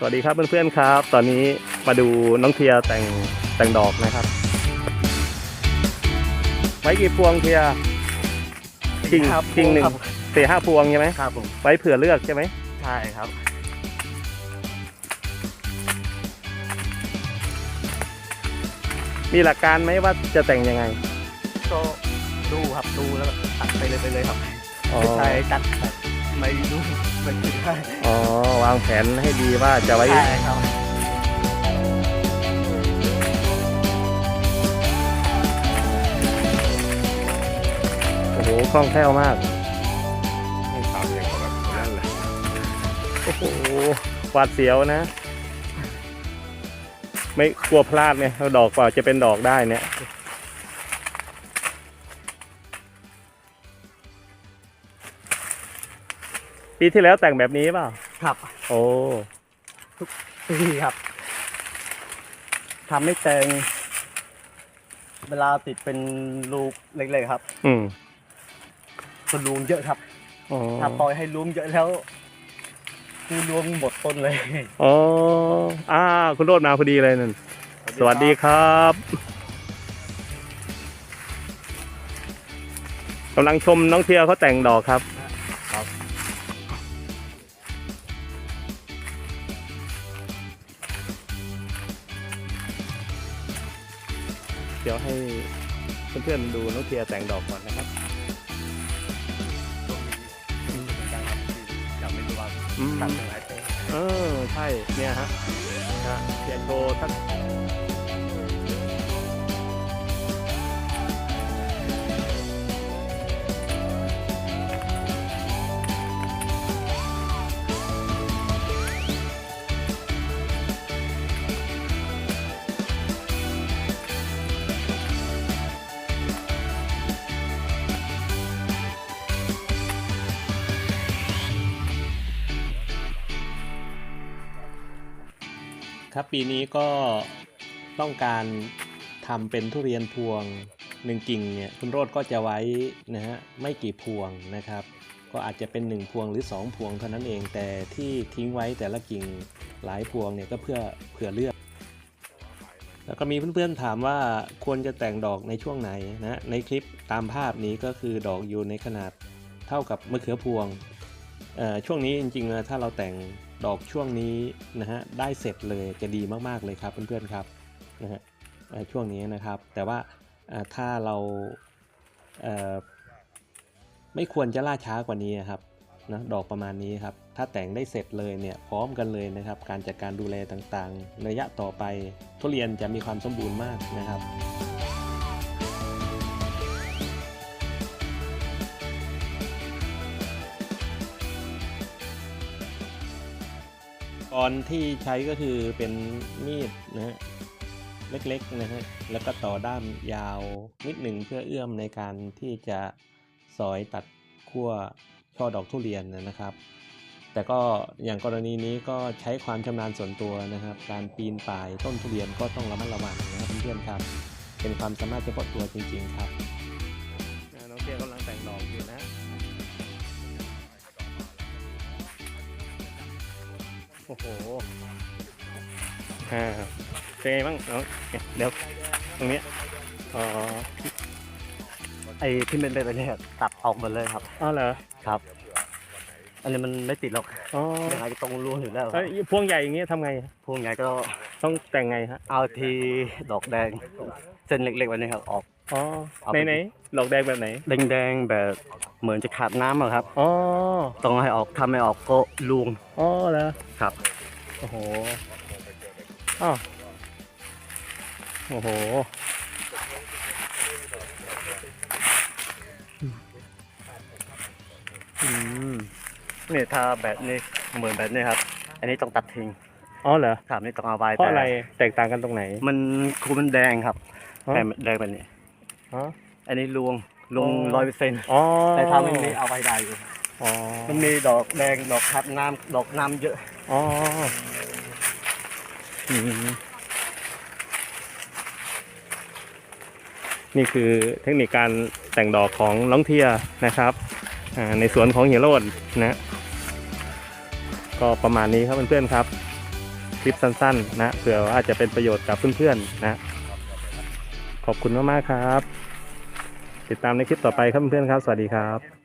สวัสดีครับเพื่อนๆครับ ตอนนี้มาดูน้องเทียแต่งแต่งดอกนะครับไว้กี่พวงเทียกิ่งครับกิ่งหนึ่งครับ สี่ห้าพวงใช่ไหมครับผมไว้เผื่อเลือกใช่ไหมใช่ครับ มีหลักการไหมว่าจะแต่งยังไงก็ดูครับดูแล้วก็ตัดไปเลยไปเลยครับอ๋อ ใช่ตัดแบบ ไม่ดูไม่คิดได้อ๋อ วางแผนให้ดีว่าจะไว้ ใช่ครับโอ้โห คล่องแคล่วมาก ต้องตามอย่างกับแบบคนนั้นแหละโอ้โหหวาดเสียวนะ ไม่กลัวพลาดเนี่ยเราดอกกว่าจะเป็นดอกได้เนี่ย ปีที่แล้วแต่งแบบนี้เปล่าครับ โอ้ปีครับทำให้แตงเวลาติดเป็นลูกเล็กๆครับอืมก็รวงเยอะครับอ๋อถ้าปล่อยให้รวงเยอะแล้ว คือรวงหมดต้นเลย อ๋ออ่าคุณโรดมาพอดีเลยนั่นสวัสดีครับกำลังชมน้องเทียเขาแต่งดอกครับครับ ดี๋ยวให้เพื่อนๆดูน้องเทียแต่งดอกก่อนนะครับจำไม่รู้ว่าอืมตัดยังไงเต้เออใช่เนี่ยฮะนะเทียโชว์สัก ครับปีนี้ก็ต้องการทำเป็นทุเรียนพวงหนึ่งกิ่งเนี่ยคุณโรดก็จะไว้นะฮะไม่กี่พวงนะครับ ก็อาจจะเป็นหนึ่งพวงหรือสองพวงเท่านั้นเอง แต่ที่ทิ้งไว้แต่ละกิ่งหลายพวงเนี่ยก็เพื่อเผื่อเลือก แล้วก็มีเพื่อนๆถามว่าควรจะแต่งดอกในช่วงไหนนะในคลิปตามภาพนี้ก็คือดอกอยู่ในขนาดเท่ากับมะเขือพวง ช่วงนี้จริงๆถ้าเราแต่งดอกช่วงนี้นะฮะได้เสร็จเลยจะดีมากๆเลยครับเพื่อนๆครับนะฮะช่วงนี้นะครับ แต่ว่าถ้าเราเไม่ควรจะล่าช้ากว่านี้ครับนะดอกประมาณนี้ครับ ถ้าแต่งได้เสร็จเลยเนี่ยพร้อมกันเลยนะครับ การจัดการดูแลต่างๆ ระยะต่อไปทุเรียนจะมีความสมบูรณ์มากนะครับ ก่อนที่ใช้ก็คือเป็นมีดนะฮะเล็กๆนะฮะแล้วก็ต่อด้ามยาวนิดหนึ่งเพื่อเอื้อมในการที่จะสอยตัดขั้วช่อดอกทุเรียนนะครับ แต่ก็อย่างกรณีนี้ก็ใช้ความชำนาญส่วนตัวนะครับ การปีนป่ายต้นทุเรียนก็ต้องระมัดระวังนะครับเพื่อนๆครับ เป็นความสามารถเฉพาะตัวจริง ๆ ครับน้องเทียกำลังแต่งดอกอยู่นะ โอ้โหอ่าเป็นไงบ้างน้องเนี่ยเดี๋ยวตรงเนี้ยอ๋อไอ้ที่เป็นไปเนี่ยตัดออกหมดเลยครับอ้าวเหรอครับ อันนี้มันไม่ติดหรอกอ๋อยังไงก็ต้องร่วงอยู่แล้วเอ้ยพวงใหญ่อย่างเงี้ยทำไงพวกไงก็ต้องแต่งไงฮะเอาทีดอกแดง เส้นเล็กๆวันนี้ครับออก อ๋อเอาไหนไปไหนดอกแดงแบบไหนแดงๆแบบเหมือนจะขาดน้ำอะครับ อ๋อต้องให้ออกถ้าไม่ออกก็ลุงอ๋อเหรอครับ โอ้โหอ้าวโอ้โหอืม นี่ถ้าแบบนี้เหมือนแบบนี้ครับ อันนี้ต้องตัดทิ้งอ๋อเหรอครับนี่ต้องเอาไว้เพราะอะไรแต่แตกต่างกันตรงไหน มันคูมันแดงครับอ๋อแต่แดงแบบนี้อ๋ออันนี้ลวงลวงอ๋อร้อยเปอร์เซ็นต์อ๋อแต่ถ้าไม่มีเอาไว้ได้อยู่อ๋อมันมีดอกแดงดอกคัดน้ำดอกน้ำเยอะอ๋ออืมนี่คือเทคนิคการแต่งดอกของน้องเทียนะครับอ่าในสวนของเฮียโรดนะ ก็ประมาณนี้ครับเพื่อนๆครับ คลิปสั้นๆนะเผื่อว่าอาจจะเป็นประโยชน์กับเพื่อนๆนะ ขอบคุณมากๆครับ ติดตามในคลิปต่อไปครับเพื่อนๆครับ สวัสดีครับ